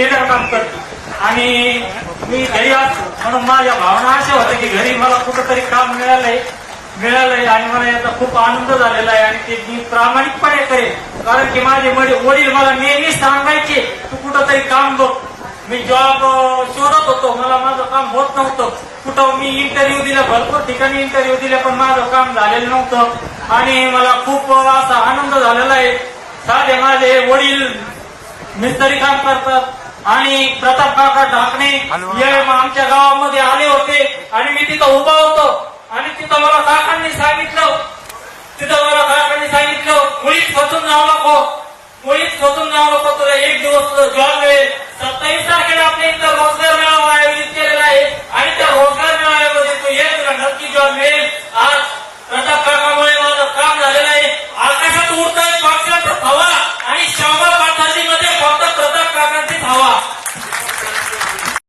Teller काम करतो आणि मी घरी असतो म्हणून माझ्या भावना अशा होत्या की घरी मला कुठंतरी काम मिळालंय मिळालंय आणि मला याचा खूप आनंद झालेला आहे आणि ते मी प्रामाणिकपणे करेन. कारण की माझे वडील वडील मला नेहमी सांगायचे तू कुठंतरी काम बघ. मी जॉब शोधत होतो. मला माझं काम होत नव्हतं. कुठं मी इंटरव्ह्यू दिला भरपूर ठिकाणी इंटरव्ह्यू दिले पण माझं काम झालेलं नव्हतं. आणि मला खूप असा आनंद झालेला आहे. साधे माझे वडील मिस्त्री काम करतात. आणि प्रताप काका ढाकणे आमच्या गावामध्ये आले होते आणि मी तिथं उभा होतो. आणि तिथं मला काकांनी सांगितलं. तिथं मला काकांनी सांगितलं मुळीच खचून जाऊ नको. मुळीच खचून जाऊ नको. तुला एक दिवस जॉब